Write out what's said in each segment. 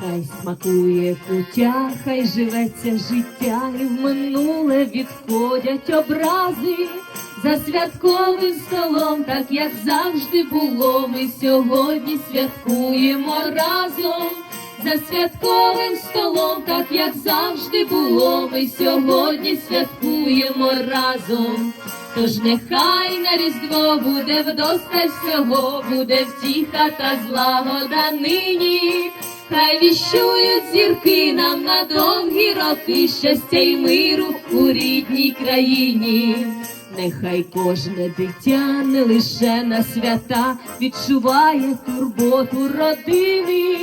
Хай смакує куття, хай живеться життя, і в минуле відходять образи. За святковим столом, так як завжди було, ми сьогодні святкуємо разом. За святковим столом, так як завжди було, ми сьогодні святкуємо разом. Тож нехай на Різдво буде вдосталь всього, буде втіха та злагода нині. Хай віщують зірки нам на довгі роки щастя й миру у рідній країні. Нехай кожне дитя не лише на свята відчуває турботу родини.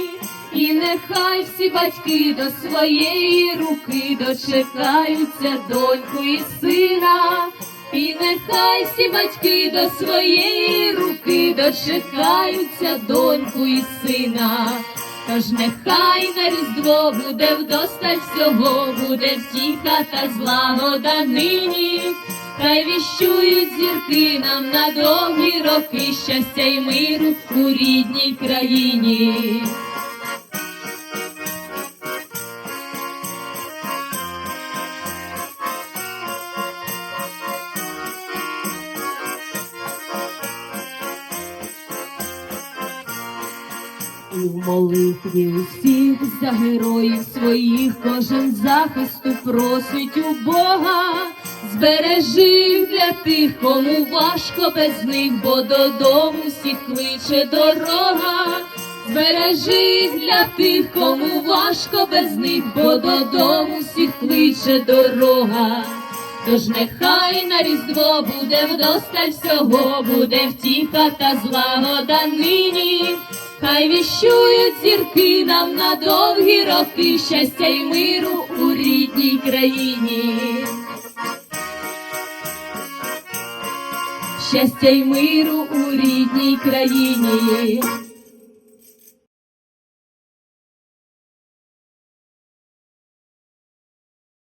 І нехай всі батьки до своєї руки дочекаються доньку і сина. І нехай всі батьки до своєї руки дочекаються доньку і сина. Тож нехай на різдво буде вдосталь всього, буде втіха та злагода нині. Хай віщують зірки нам на довгі роки щастя й миру у рідній країні. В молитві усіх за героїв своїх кожен захисту просить у Бога. Збережи для тих, кому важко без них, бо додому всіх кличе дорога. Збережи для тих, кому важко без них, бо додому всіх кличе дорога. Тож нехай на різдво буде вдосталь всього, буде втіха та злагода нині. Хай віщують зірки нам на довгі роки щастя й миру у рідній країні. Щастя й миру у рідній країні.